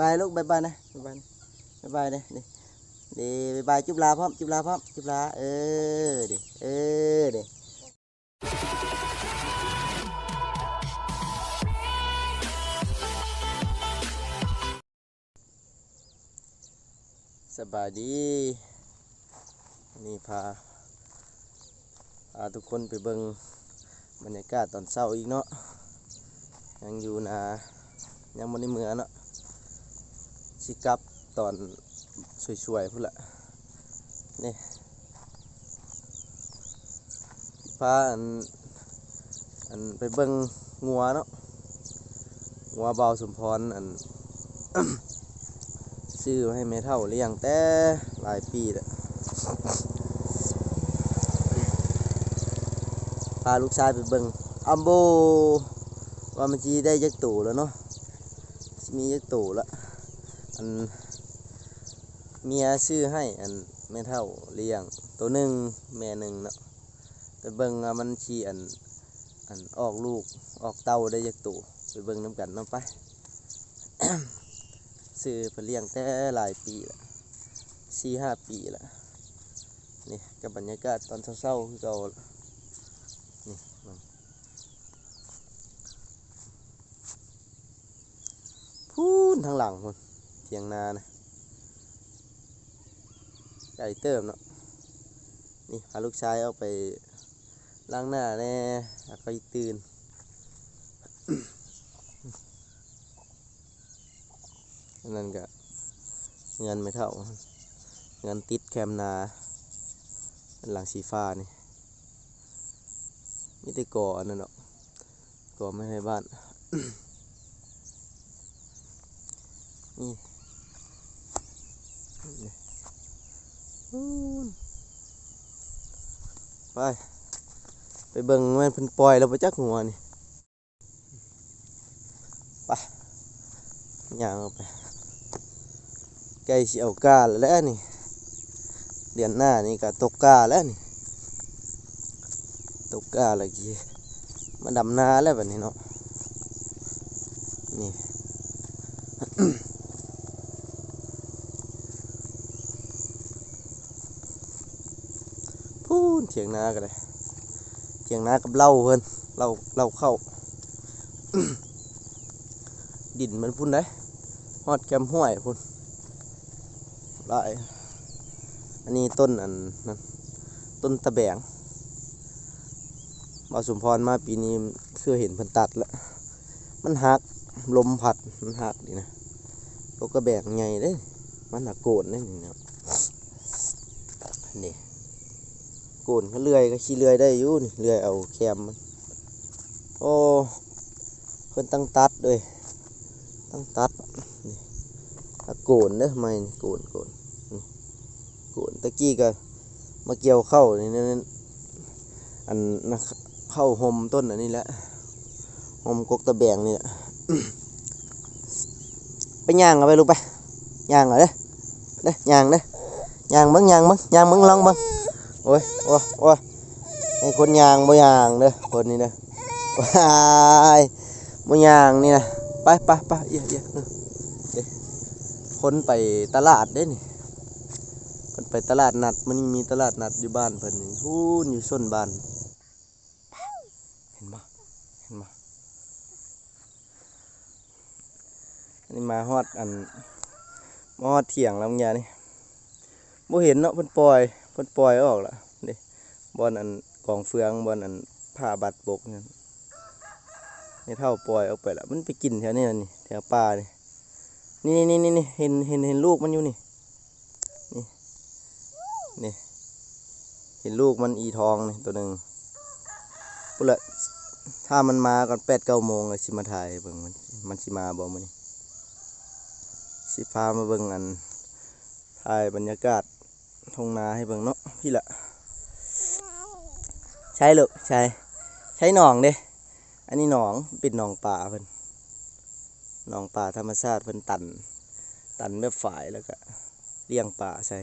บายลูกบายบายนะบายบายนะบายบายนะนี่ดีบายบายจุบลาพร้อมจุบลาพร้อมจุบลาเออดิเออดิสบายดีนี่พาพาทุกคนไปเบิงบรรยากาศตอนเช้าอีกเนาะยังอยู่นายังบนในเมืองเนาะ สิกลับตอนสวยๆพุ่นละนี่พาอันอันไปเบิงงัวเนาะงัวเบาสมพรอันซื้อมาให้แม่เท่าเลี้ยงแต่หลายปีแล้วพาลูกชายไปเบิ่งอัมโบว่ามันจีได้ยักตู่แล้วเนาะมียักตู่ละ อันเมียซื้อให้อันแม่เท่าเลี้ยง ตัวหนึ่งแม่หนึ่งเนาะไปเบิ่งมันชีอันอันออกลูกออกเต้าได้ยักตู่ไปเบิ่งน้ำกันนาะไปซื้อไปเลี้ยงแต่หลายปีละสี่ห้าปีละนี่กับบรรยากาศตอนเช้าๆคือเก่านี่พูนทางหลังคน เทียงนานะใหญ่เติมเนาะนี่พาลูกชายเอาไปล้างหน้าแน่แล้วก็ตื่นนั่นก็เงินไม่เท่าเงินติดแคมนาหลังสีฟ้านี่มีแต่ก่ออันนั่นเนาะก่อไม่ให้บ้านนี่ ไปไปเบิ่งแมันเพิ่นปล่อยแล้วไปจักหัวนี่ไปย่างออกไปใกล้สิเอากาแล้วนี่ เดือนหน้านี่ก็ตกกาแล้วนี่ ตกกาละกี้มาดำนาแล้วแบบนี้เนาะนี่ พูนเถียงนากันเลยเถียงนากับเหล่าเพิ่นเหล่าเหล่าเข้า ดินมันพุ่นได้ฮอดแคมห้วยพุ่นหลายอันนี้ต้นอันนั้นต้นตะแบงบาสมพรมาปีนี้คือเห็นเพิ่นตัดแล้ว มันหักลมพัดมันหักดีนะตกกระแบกใหญ่เด้ มันหักโกนเด้นี่เนาะนี่ โกนก็เลื่อยก็ขี้เลื่อยได้อยู่นี่เลื่อยเอาแคมมันโอ้เพิ่นตั้งตัดเลยตั้งตัดนี่หักโกนเด้อไม่โกนโกนนี่โกนตะกี้ก็มาเกี่ยวเข้านี่นั่นอันนะเข้าหมต้นอันนี้แหละหมกกตะแบงนี่แหละไปย่างเอาไปลูกไปย่างเอาเด้อเด้อย่างเด้อย่างเบิ้งย่างเบิ้งย่างเบิ้งลองเบิ้ง โอ้ยโอ้ยโอ้ยให้คนยางบ่ย่างเด้อคนนี้เด้อว้ายบ่ยางนี่นะไปไปไปเอียเอียเด้อเด้คนไปตลาดเด้นี่เพิ่นไปตลาดนัดมันมีตลาดนัดอยู่บ้านเพิ่นนี่ฮู้อยู่ส้นบ้านเห็นบ่เห็นบ่นนี้มาฮอดอันมาฮอดเถียงแล้วมึงยานี่บ่เห็นเนาะเพิ่นปล่อย เพิ่นปล่อยออกละนี่บอนอันกองเฟืองบอนอันผ้าบัดบกนั่นนี่เท่าปล่อยออกไปละมันไปกินแถวนี้นี่แถวป่านี่นี่นี่นี่นี่เห็นเห็นเห็นลูกมันอยู่นี่นี่นี่เห็นลูกมันอีทองนี่ตัวหนึ่งปุ๊ละถ้ามันมาก่อนแปดเก้าโมงเลยสิมาถ่ายเบิ่งมันมันสิมาบ่มื้อนี้สิพามาเบิ่งอันถ่ายบรรยากาศ ทงนาให้เบิ่งเนาะพี่ละใช่ลูกใช่ใช่หนองเด้อันนี้หนองเป็นหนองป่าเพิ่นหนองป่าธรรมชาติเพิ่นตัน ตันแบบฝายแล้วก็เลี้ยงป่าใช่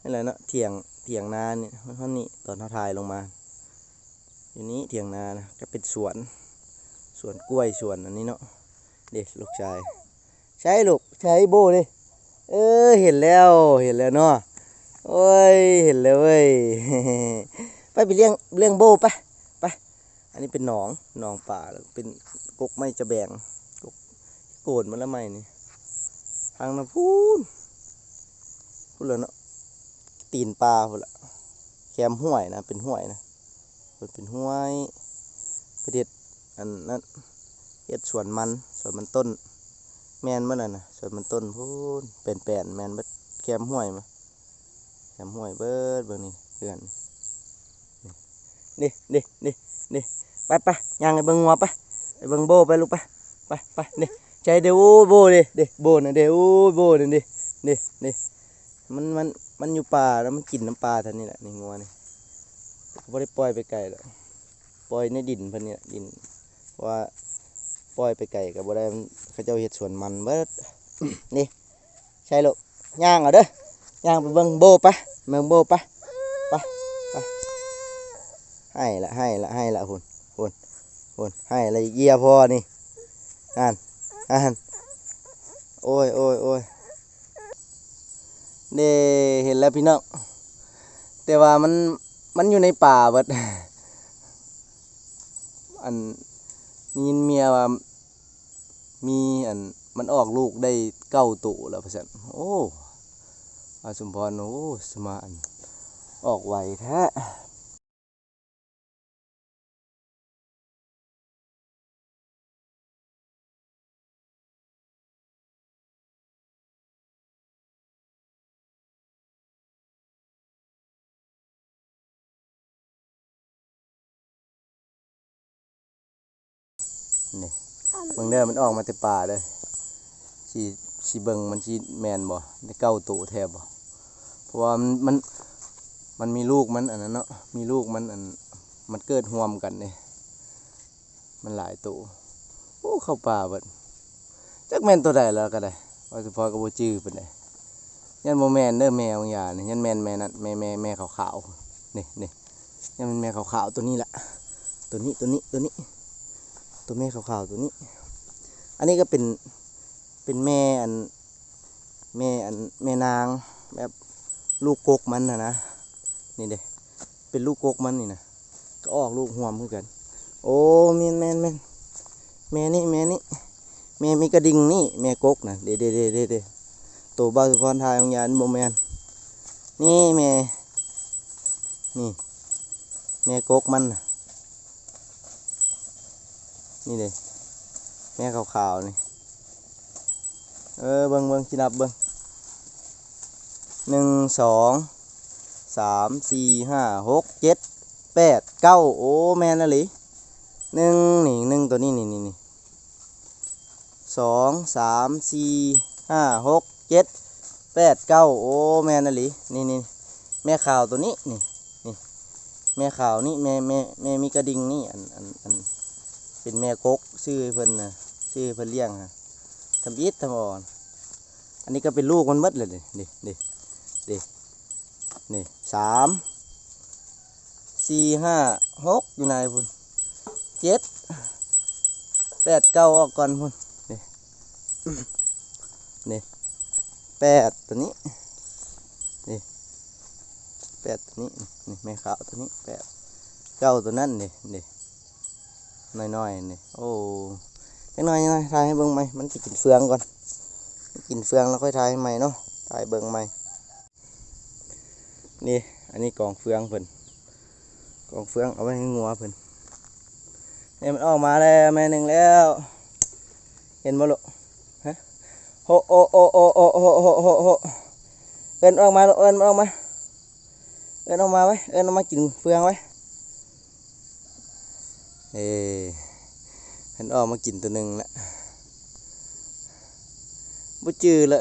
นั่นแหละเนาะเถียงเถียงนาเนี่ยท่านี้ตอนเขาถ่ายลงมา อยู่นี้เถียงนานะก็เป็นสวนสวนกล้วยสวนอันนี้เนาะเด็กลูกชาย ใช่ลูกใช่โบเดิเออเห็นแล้วเห็นแล้วเนาะ โอ้ย เห็นแล้วเว้ยไปไปเลี้ยงเลี้ยงโบไปไป อันนี้เป็นหนองหนองป่าเป็นกกไม้จะแบ่งกกโกนมันละไม้นี่ทางน้ำพูนพูดเลยเนาะตีนปลาพูดละแคมห้วยนะ เป็นห้วยนะเป็นเป็นห้วยประเด็ดอันนั้นเฮ็ดสวนมันสวนมันต้น แมนเมันน่ะนะสวนมันต้นพูนเป็นแปลนๆแมนเบิดแคมห้วยมา แคมห้วยเบิดเบิ่งนี่เพื่อนนี่นี่นี่นี่ไปไปย่างไอ้เบิ่งงัวไปไอ้เบิ่งโบไปลูกไปไปไปนี่ใจเดี๋ยวโบดิเดี๋ยวโบน่ะเดี๋ยวโบนี่ดินี่นี่มันมันมันอยู่ป่าแล้วมันกินน้ำปลาท่านนี่แหละนี่งัวนี่ไม่ได้ปล่อยไปไกลหรอกปล่อยในดินพิ่นนี่ดินว่าปล่อยไปไก่กับบ่ได้เขาเจ้าเฮ็ดสวนมันเบิดนี่ใช่ลูกย่างเอาเด้อย่างไปเบิ่งโบปะ เบิ่งโบปะไปไปให้ละให้ละให้ละหุ่นหุ่นหุ่นให้ละเยียพอนี่อ่านอ่านโอ้ยโอ้ยโอ้ยเดเห็นแล้วพี่น้องแต่ว่ามันมันอยู่ในป่าเบิดอันนี่ยินเมียว่ามีอันมันออกลูกได้เก้าตัวแล้วพ่อสันโอ้ อาสมพรโอ้สมาอันออกไวแท้นี่เบิ่งเด้อมันออกมาแต่ป่าเด้อสิ สิเบิงมันสิแมนบ่ได้เก้าตัวแทบบ่เพราะว่ามันมันมันมีลูกมันอันนั้นเนาะมีลูกมันอันมันเกิดห่วมกันเนี่ยมันหลายตัวโอ้เข้าป่าเบิดจักแมนตัวใดแล้วก็ได้ว่าสิพอก็บ่จื้อปานใดยันบ่แมนเด้อแมวอย่างนี่ยันแมนแม่นั่นแม่แม่แม่ขาวๆนี่นี่ยันมันแม่ขาวๆตัวนี้แหละตัวนี้ตัวนี้ตัวนี้ ตัวแม่ขาวๆตัวนี้ อันนี้ก็เป็น เป็นแม่อันแม่อันแม่นางแบบลูกกกมันนะนะนี่เด้เป็นลูกกกมันนี่นะก็ออกลูกห่วมคือกัน โอ้แม่นแม่นแม่นแม่นี่แม่นี่แม่มีกระดิ่งนี่แม่กกนะเด้เด้เด้เด้เด้ตัวบ้าสุพรทายองยานโมแมนนี่แม่นี่แม่กกมันนะนี่เลยแม่ขาวๆนี่ เออเบิ้งเบิ้งคินับเบิ้งหนึ่งสองสามสี่ห้าหกเจ็ดแปดเก้าโอ้แม่นอะลิหนึ่งนี่หนึ่งตัวนี้นี่นี่นี่สองสามสี่ห้าหกเจ็ดแปดเก้าโอ้แม่นอะลินี่นี่แม่ข่าวตัวนี้นี่นี่แม่ข่าวนี่แม่แม่แม่มีกระดิ่งนี่อันอันอันเป็นแม่กกชื่อเพิ่นนะชื่อเพิ่นเลี้ยงฮะ ทำอิดทำอ่อนอันนี้ก็เป็นลูกมันหมดเลยนี่นี่นี่นี่นี่สามสี่ห้าหกอยู่ไหนพุ่นเจ็ดแปดเก้าออกก่อนพุ่นนี่นี่แปดตัวนี้นี่แปดตัวนี้นี่แม่ขาวตัวนี้แปดเก้าตัวนั้นนี่นี่น้อยๆนี่โอ้ จังน้อยจังน้อยถ่ายให้เบิ่งใหม่มันสิกินเฟืองก่อนกินเฟืองแล้วค่อยถ่ายให้ใหม่เนาะถ่ายเบิ่งใหม่นี่อันนี้กองเฟืองเพิ่นกองเฟืองเอาไว้ให้งัวเพิ่นเนี่ยมันออกมาแล้วแม่หนึ่งแล้ว เห็นบ่ลูกฮะโหโอโอโอโอโอโอโอโอเอินออกมาลูกเอินออกมาเอินออกมาไว้เอิ้นออกมากินเฟืองไว้เอ้ เห็นออกมากินตัวหนึ่งละบ่จือละ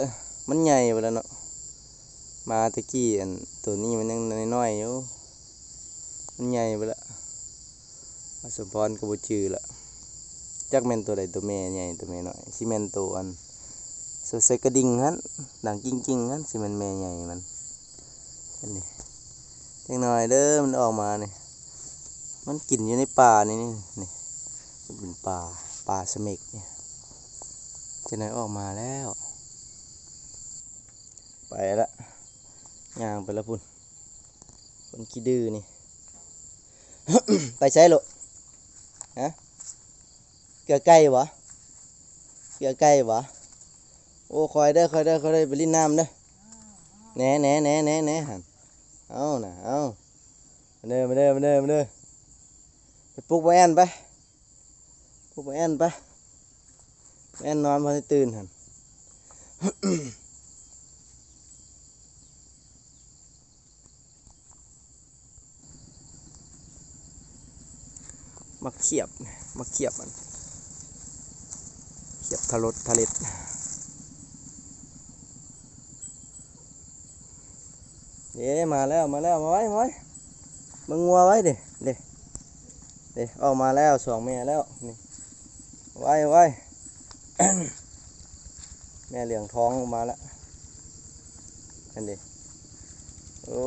มันใหญ่ไปแล้วเนาะมาตะกี้อันตัวนี้มันยังน้อยๆอยู่มันใหญ่ไปล้วมาสมพรก็บ่จือละจักแมนตัวใดตัวแม่ใหญ่ตัวแม่น้อยสิแม่นตัวอันสใส่กระดิ่งหันดังกิ้งกิ้งๆหันสิแม่นแม่ใหญ่มันอันนี้จังหน่อยเด้อมันออกมาเนี่ยมันกินอยู่ในป่านี่นี่ เป็นป่าป่าสเมกเนี่ยจะไหนออกมาแล้ว ไปละย่างไปละพุ่นคนขี้ดื้อนี่ ไปใช้โลกฮะเกลือไก่วะเกลือไก่วะโอ้คอยเด้คอยเด้คอยเด้ไปลิ้นน้ำเด้อแหน่แหน่แหน่แหน่แหน่หันเอาน่ะเอามาเด้อมาเด้อมาเด้อมาเด้อไปปลุกแม่นไป ปลุกแม่นไปแม่นนอนพอได้ตื่นหันมาเขียบมาเขียบมัน เขียบทะลดทะเล็ดเด้มาแล้วมาแล้วมาไว้มาไว้มึงงัวไว้เด้เด้เด้ออกมาแล้วสองแม่แล้วนี่ ไว้ไว้แม่เหลืองท้องออกมาแล้วอันด้โอ้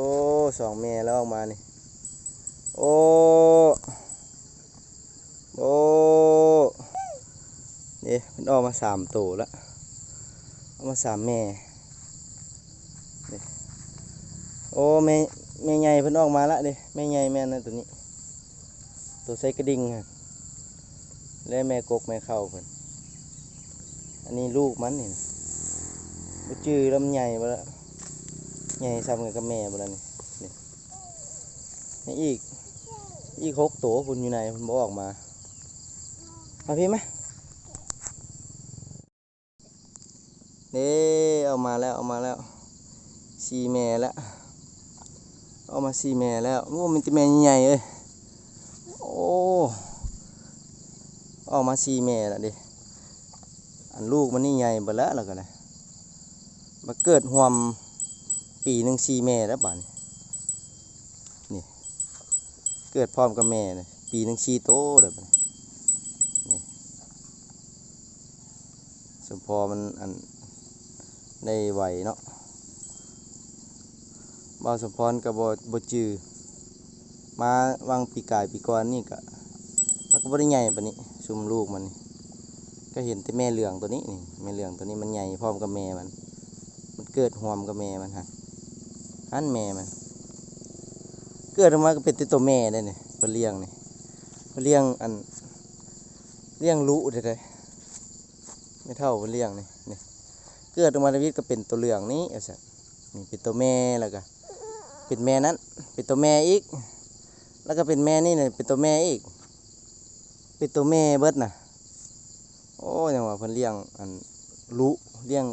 สองแม่แล้วออกมานี่ โอ้โอ้นี่มันออกมาสามตัวแล้วออกมาสามแม่โอ้แม่แม่ใหญ่เพิ่นออกมาละเด้แม่ใหญ่แม่นั่นตัวนี้ ตัวใส่กระดิ่งฮะ และแม่กกแม่เข้าเพิ่นอันนี้ลูกมันนี่นะบ่จื้อลำใหญ่บ่ละใหญ่ซ้ำกันกับแม่บ่ละนี่นี่นี่อีกอีกหกตัวพุ่นอยู่ไหนพุ่นบ่ออกมามาพี่ไหมนี่เอามาแล้วเอามาแล้วสี่แม่แล้วเอามาสี่แม่แล้วโอ้มันจะแม่ใหญ่เอ้ยโอ้ ออกมาสี่แม่ล้วดิอันลูกมันนี่ใหญ่เบล้วแล้วกันเลยมาเกิดหวมปีหนึ่งสี่แม่แล้วบ้านนี่เกิดพร้อมกับแม่เลยปีหนึ่งสี่โตเลยบัดนี้สมพอมันอันได้ไหวเนาะบ่าวสมพรกับบบ่จือมาวางปีกายปีก่อนนี่ก็มันก็บ่ได้ใหญ่ปาน นี้ซุมลูกมันนี่ก็เห็นแต่แม่เหลืองตัวนี้นี่แม่เหลืองตัวนี้มันใหญ่พร้อมกับแม่มัน มันเกิดหวมกับแม่มันฮะหันแม่มัน เกิดออกมาก็เป็นต่ตัวแม่ได้นี่เพิ่นเลี้ยงนี่เพิ่นเลี้ยงอันเลี้ยงลูได้เลยไม่เท่าเป็นเลี้ยงนี่นี่เกิดออกมาในวิทย์ก็เป็นตัวเหลืองนี้เอาซะนี่เป็นตัวแม่แล้วก็เป็นแม่นั้น เป็นตัวแม่อีก แล้วก็เป็นแม่นี่เนี่ยเป็นตัวแม่อีก เป็นตัวแม่เบิดน่ะ โอ้ยังว่าเพิ่นเลี้ยงอันลุเลี้ยง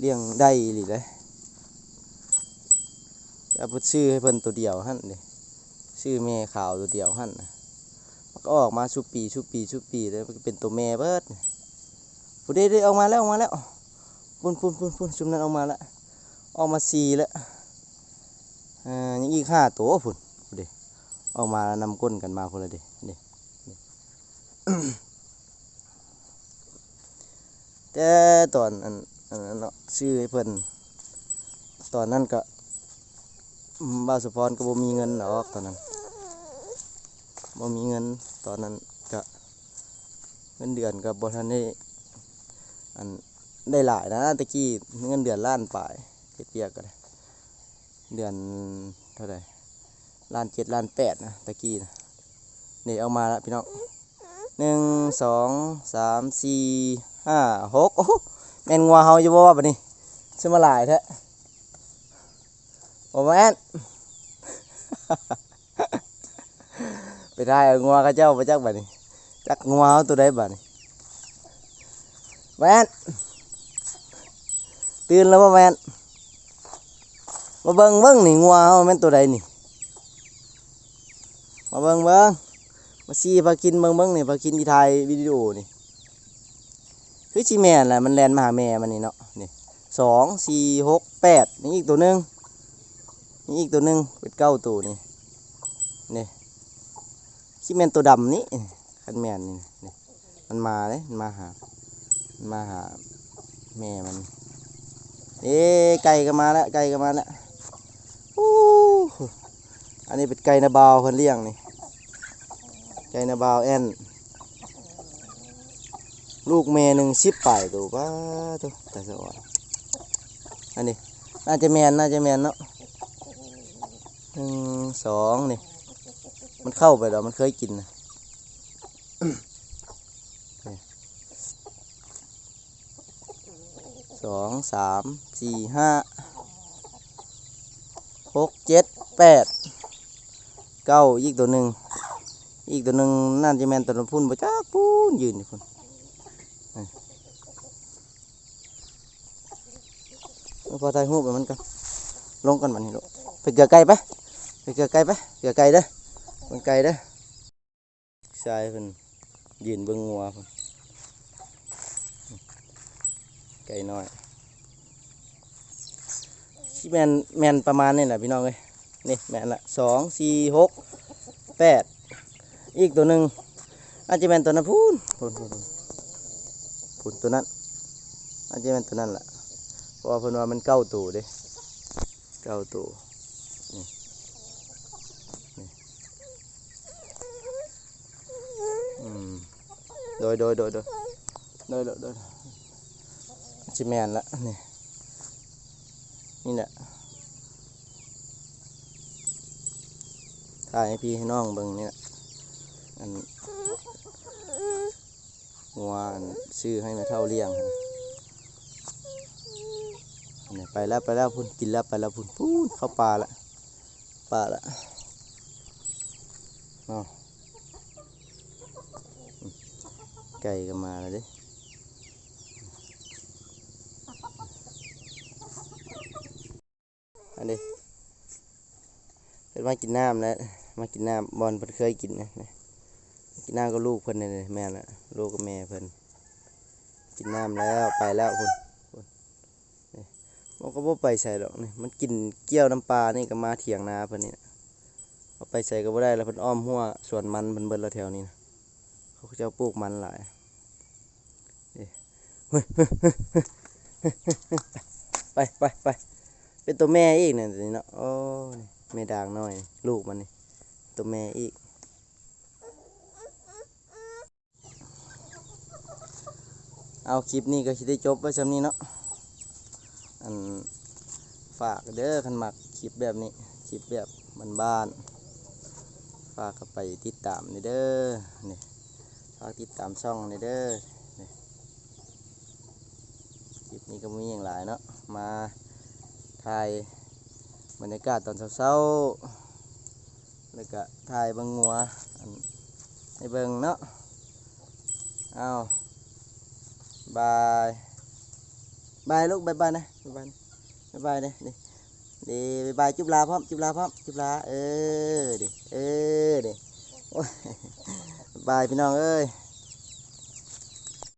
เลี้ยงได้หรือเลยเอาไปซื้อให้เพิ่นตัวเดียวหั่นเด้ซื้อแม่ขาวตัวเดียวหั่นนะมันก็ออกมาชุบปีชุบปีชุบปีเลยมันเป็นตัวแม่เบิดพุ่นเด้ได้ออกมาแล้วออกมาแล้วพุ่นพุ่นพุ่นพุ่นชุมนั้นออกมาแล้วออกมาสี่แล้วอ่ายังอีกห้าตัวพุ่นพุ่นเด้ออกมานำก้นกันมาพุ่นละเด้เด้เด้ แต่ตอนอันอันนั้นเนาะชื่อให้เพิ่นตอนนั้นก็บาสุพรก็บ่มีเงินหรอกตอนนั้นบ่มีเงินตอนนั้นก็เงินเดือนก็บ่ทันได้อันได้หลายนะตะกี้เงินเดือนล้านปลายเจ็ดเปียกก็ได้เดือนเท่าไหร่ล้านเจ็ดล้านแปดนะตะกี้นะนี่เอามาละพี่น้อง หนึ่งสองสามสี่ห้าหกโอ้โหแมนงัวเฮาอยู่บ่ว่าบัดนี้ซื้อมาหลายแท้โอ้แม่นไปได้งัวเข้าเจ้าไปจักบัดนี้จักงัวเฮาตัวใดบัดนี้แมนตื่นแล้วป่แมนมาเบิ่งเบิ่งนี่งัวเฮาแม่นตัวใดนี่มาเบิ่งเบิ่ง มาซีพากินเบิ่งเบิ่งนี่พากินที่ถ่ายวิดีโอนี่คือชีแม่นแหละมันแลนมาหาแม่มันนี่เนาะนี่สองสี่หกแปดนี่อีกตัวหนึ่งนี่อีกตัวหนึ่งเป็นเก้าตัวนี่นี่ชีแม่นตัวดำนี่คันแม่นนี่นี่มันมาเลยมันมาหามาหาแม่มันเอ๊ะไก่ก็มาแล้วไก่ก็มาแล้วอู้หูอันนี้เป็นไก่นาบาวเพิ่นเลี้ยงนี่ ไก่นาบาวแอนลูกแม่หนึ่งสิบปลายตัวป้าตัวแต่สวะอันนี้น่าจะแมนน่าจะแมนเนาะหนึ่งสองนี่ มันเข้าไปแล้วมันเคยกินนะสองสามสี่ห้าหกเจ็ดแปดเก้าอีกตัวหนึ่ง อีกตัวหนึ่งน่าจะแมนตัวนั้นพุ่นบ่จักพุ่นยืนอยู่พุ่นพอถ่ายรูปไปมันกันลงกันมันนี่ลูกไปเกลือไก่ไปไปเกลือไก่ไปเกลือไก่เด้อมันไก่เด้อชายเพิ่นยืนเบิ่งงัวเพิ่นไก่น้อยที่แมนแมนประมาณนี่แหละพี่น้องเอ้ยนี่แมนละสองสี่หกแปด อีกตัวหนึ่งอาจจะแมนตัวนั้นพูนพูนพูนพูนพูนตัวนั้นอาจจะแมนตัวนั้นแหละเพราะว่าเพิ่นว่ามันเก้าตัวเด้เก้าตัวนี่นี่อืมโดยโดยโดยโดยโดยโดยโดยจิแมนละนี่นี่แหละถ่ายให้พี่ให้น้องเบิ่งนี่แหละ อันงัวอันซื้อให้มาเท่าเลี้ยงนี่ไปแล้วไปแล้วพุ่นกินแล้วไปแล้วพุ่นพุ่นเข้าป่าละป่าละเนาะไก่ก็มาแล้วดิอันนี้เป็นมากินน้ำแล้วมากินน้ำบอลเพิ่นเคยกินนะ กินน้ำก็ลูกเพิ่นนี่แม่น่ะลูกกับแม่เพิ่นกินน้ำแล้วไปแล้วพุ่นมันก็บ่ไปใส่หรอกนี่มันกินเกี้ยวน้ำปลานี่ก็มาเถียงนาเพิ่นนี่เอาไปใส่ก็บ่ได้แล้วเพิ่นอ้อมหัวสวนมันเพิ่นเบิดแล้วแถวนี้นะเขาจะปลูกมันหลายเฮ้ยไปไปไปเป็นตัวแม่อีกเนี่ยตัวนี้เนาะโอ้แม่ด่างน้อย ลูกมันนี่ตัวแม่อีก เอาคลิปนี้ก็สิได้จบไว้ซำนี้เนาะอันฝากเด้อคันมักคลิปแบบนี้คลิปแบบบ้านๆฝากไปติดตามนี่เด้อนี่ฝากติดตามช่องนี่เด้อนี่คลิปนี้ก็มีอย่างหลายเนาะมาถ่ายบรรยากาศตอนเช้าๆแล้วก็ถ่ายบังงัวอันให้เบิ่งเนาะเอา บายบายลูกบายบายนะบายบายนะบายบายนะดิดิบายบายจุบลาพร้อมจุบลาพร้อมจุบลาเออดิเออดิโอ้ยบายพี่น้องเอ้ย